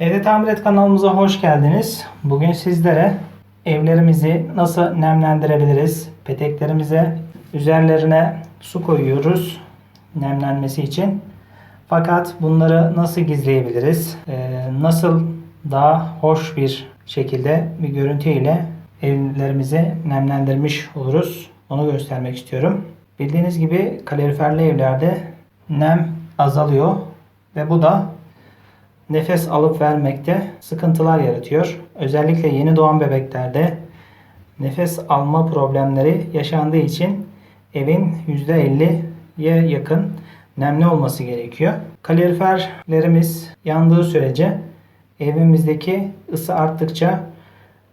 Evde Tamir Et kanalımıza hoş geldiniz. Bugün sizlere evlerimizi nasıl nemlendirebiliriz? Peteklerimize üzerlerine su koyuyoruz nemlenmesi için. Fakat bunları nasıl gizleyebiliriz? Ee, nasıl daha hoş bir şekilde bir görüntüyle evlerimizi nemlendirmiş oluruz? Onu göstermek istiyorum. Bildiğiniz gibi kaloriferli evlerde nem azalıyor ve bu da nefes alıp vermekte sıkıntılar yaratıyor. Özellikle yeni doğan bebeklerde nefes alma problemleri yaşandığı için evin %50'ye yakın nemli olması gerekiyor. Kaloriferlerimiz yandığı sürece evimizdeki ısı arttıkça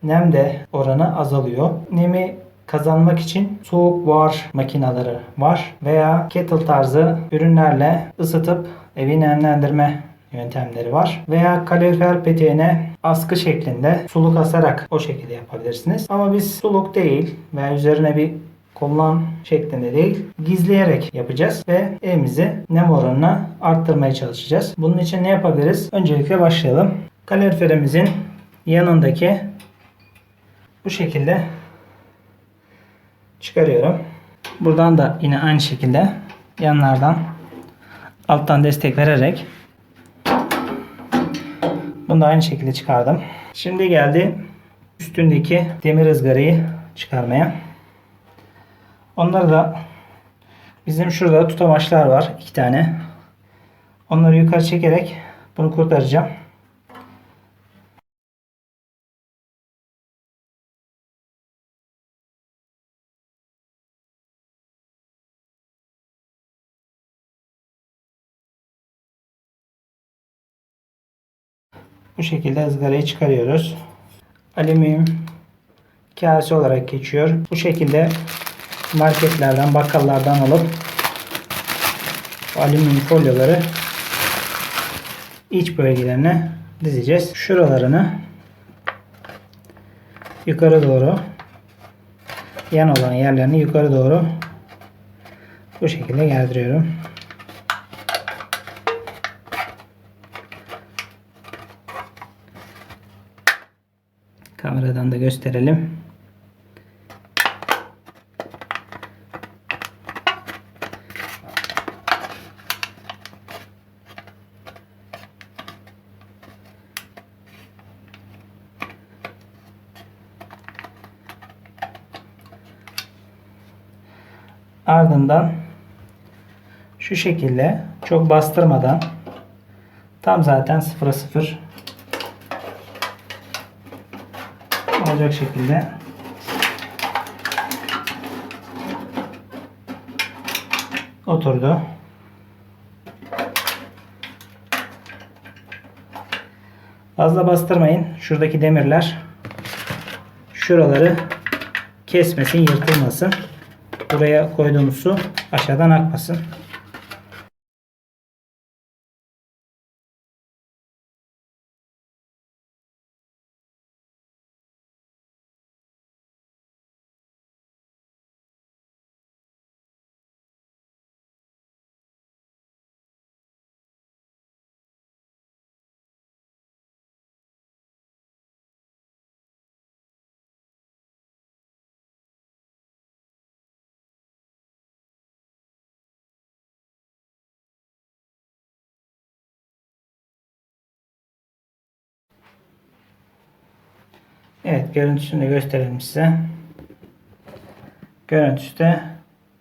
nem de oranı azalıyor. Nemi kazanmak için soğuk buhar makineleri var veya kettle tarzı ürünlerle ısıtıp evi nemlendirme yöntemleri var. Veya kalorifer peteğine askı şeklinde suluk asarak o şekilde yapabilirsiniz. Ama biz suluk değil veya üzerine bir kollan şeklinde değil gizleyerek yapacağız ve evimizi nem oranını arttırmaya çalışacağız. Bunun için ne yapabiliriz? Öncelikle başlayalım. Kaloriferimizin yanındaki bu şekilde çıkarıyorum. Buradan da yine aynı şekilde yanlardan alttan destek vererek bunu da aynı şekilde çıkardım. Şimdi geldi üstündeki demir ızgarayı çıkarmaya. Onları da bizim şurada tutamaçlar var. iki tane. Onları yukarı çekerek bunu kurtaracağım. Bu şekilde ızgarayı çıkarıyoruz. Alüminyum kase olarak geçiyor. Bu şekilde marketlerden, bakkallardan alıp alüminyum folyoları iç bölgelerine dizeceğiz. Şuralarını yukarı doğru yan olan yerlerini yukarı doğru bu şekilde gerdiriyorum. Kameradan da gösterelim. Ardından şu şekilde çok bastırmadan tam zaten sıfıra sıfır olacak şekilde oturdu. Fazla bastırmayın. Şuradaki demirler şuraları kesmesin, yırtılmasın. Buraya koyduğumuz su aşağıdan akmasın. Evet görüntüsünü gösterelim size. Görüntüsü de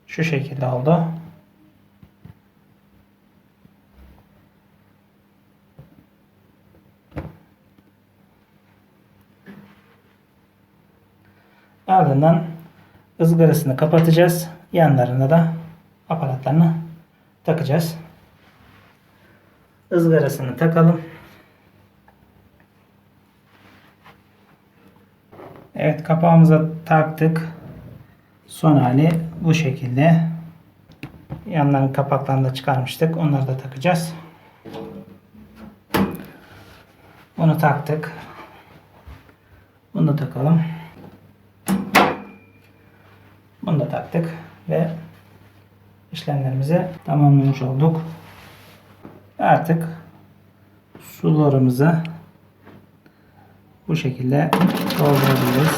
şu şekilde oldu. Ardından ızgarasını kapatacağız. Yanlarına da aparatlarını takacağız. Izgarasını takalım. Evet kapağımıza taktık. Son hali bu şekilde. Yanların kapaklarını da çıkarmıştık. Onları da takacağız. Bunu taktık. Bunu da takalım. Bunu da taktık ve işlemlerimizi tamamlamış olduk. Artık sularımızı bu şekilde doldurabiliriz.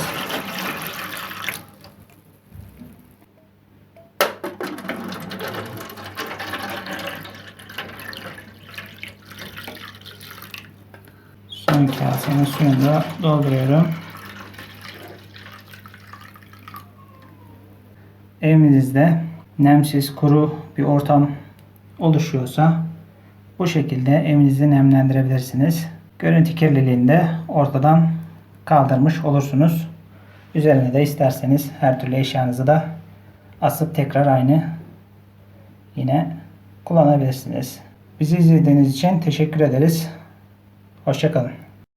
Son kasenin suyunu da dolduruyorum. Evinizde nemsiz, kuru bir ortam oluşuyorsa bu şekilde evinizi nemlendirebilirsiniz. Görüntü kirliliğini de ortadan kaldırmış olursunuz. Üzerine de isterseniz her türlü eşyanızı da asıp tekrar aynı yine kullanabilirsiniz. Bizi izlediğiniz için teşekkür ederiz. Hoşçakalın.